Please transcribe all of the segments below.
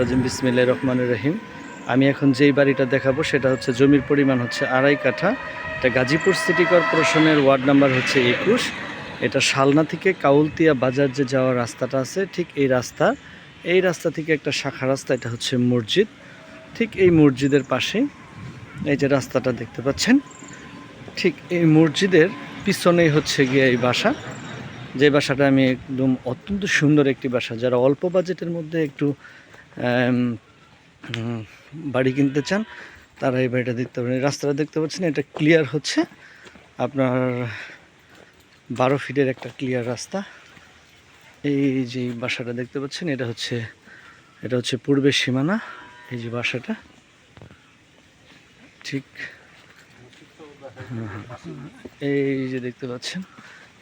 রাজিম বিসমিল্লাহ রহমানুর রহিম। আমি এখন যেই বাড়িটা দেখাবো সেটা হচ্ছে জমির পরিমাণ হচ্ছে আড়াই কাঠা। এটা গাজীপুর সিটি কর্পোরেশনের ওয়ার্ড নাম্বার হচ্ছে একুশ। এটা শালনা থেকে কাউলতিয়া বাজার যে যাওয়ার রাস্তাটা আছে, ঠিক এই রাস্তা। এই রাস্তা থেকে একটা শাখা রাস্তা, এটা হচ্ছে মসজিদ। ঠিক এই মসজিদের পাশে এই যে রাস্তাটা দেখতে পাচ্ছেন, ঠিক এই মসজিদের পিছনেই হচ্ছে গিয়ে এই বাসা। যে বাসাটা আমি একদম অত্যন্ত সুন্দর একটি বাসা, যারা অল্প বাজেটের মধ্যে একটু বাড়ি কিনতে চান, তারা এই বাড়িটা দেখতে পারেন। রাস্তাটা দেখতে পাচ্ছেন, এটা ক্লিয়ার হচ্ছে। আপনার বারো ফিটের একটা ক্লিয়ার রাস্তা। এই যে বাসাটা দেখতে পাচ্ছেন, এটা হচ্ছে এটা হচ্ছে পূর্বের সীমানা, এই যে বাসাটা। ঠিক। এই যে দেখতে পাচ্ছেন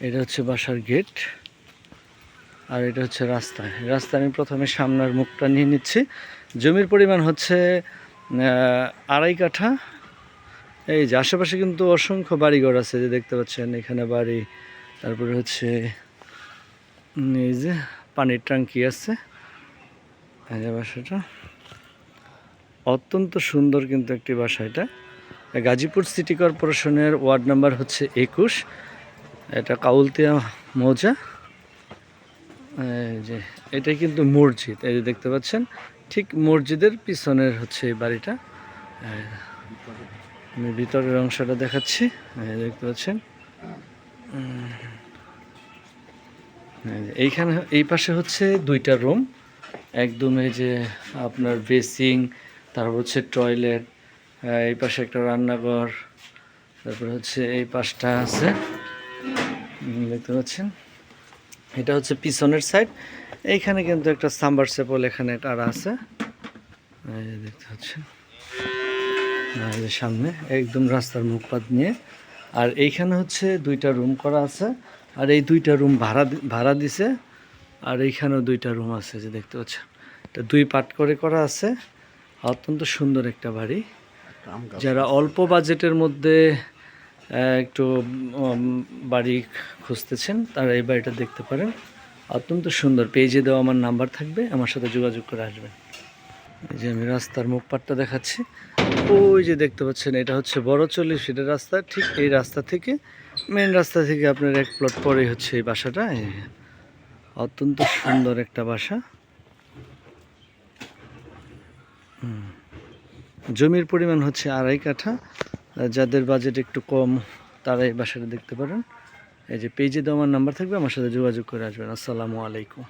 এটা হচ্ছে বাসার গেট আর এটা হচ্ছে রাস্তা। রাস্তা আমি প্রথমে সামনের মুখটা নিয়ে নিচ্ছি। জমির পরিমাণ হচ্ছে আড়াই কাঠা। এই যে আশেপাশে কিন্তু অসংখ্য বাড়িঘর আছে যে দেখতে পাচ্ছেন, এখানে বাড়ি, তারপরে হচ্ছে এই যে পানির ট্যাঙ্কি আছে। বাসাটা। অত্যন্ত সুন্দর কিন্তু একটি বাসা এটা। গাজীপুর সিটি কর্পোরেশনের ওয়ার্ড নাম্বার হচ্ছে একুশ। এটা কাউলতিয়া মৌজা। যে এটা কিন্তু মসজিদ, এই যে দেখতে পাচ্ছেন। ঠিক মসজিদের পিছনের হচ্ছে এই বাড়িটা। আমি ভিতরের অংশটা দেখাচ্ছি। দেখতে পাচ্ছেন। এইখানে, এই পাশে হচ্ছে দুইটা রুম। একদম এই যে আপনার বেসিং তারপর হচ্ছে টয়লেট, এই পাশে একটা রান্নাঘর, তারপর হচ্ছে এই পাশটা আছে। দেখতে পাচ্ছেন? এটা হচ্ছে পিছনের সাইড এইখানে কিন্তু একটা সাম্বার সেপল এখানে তারা আছে। দেখতে পাচ্ছেন? সামনে একদম রাস্তার মুখপাত নিয়ে। আর এইখানে হচ্ছে দুইটা রুম করা আছে। আর এই দুইটা রুম ভাড়া ভাড়া দিছে। আর এইখানেও দুইটা রুম আছে যে দেখতে পাচ্ছেন? এটা দুই পার্ট করে করা আছে। অত্যন্ত সুন্দর একটা বাড়ি। যারা অল্প বাজেটের মধ্যে একটু বাড়ি খুঁজতেছেন, তারা এই বাড়িটা দেখতে পারেন। অত্যন্ত সুন্দর, পেজে দেওয়া আমার নাম্বার থাকবে, আমার সাথে যোগাযোগ করে আসবেন। এই যে আমি রাস্তার মুখ পাটটা দেখাচ্ছি। ওই যে দেখতে পাচ্ছেন, এটা হচ্ছে বড় চল্লিশ ফিটের রাস্তা, ঠিক এই রাস্তা থেকে মেন রাস্তা থেকে আপনার এক প্লট পরেই হচ্ছে এই বাসাটা। অত্যন্ত সুন্দর একটা বাসা। জমির পরিমাণ হচ্ছে আড়াই কাঠা। যাদের বাজেট একটু কম তারা এই বাসাটা দেখতে পারেন। এই যে পেজে দেওয়া আমার নাম্বার থাকবে, আমার সাথে যোগাযোগ করে আসবেন। আসসালামু আলাইকুম।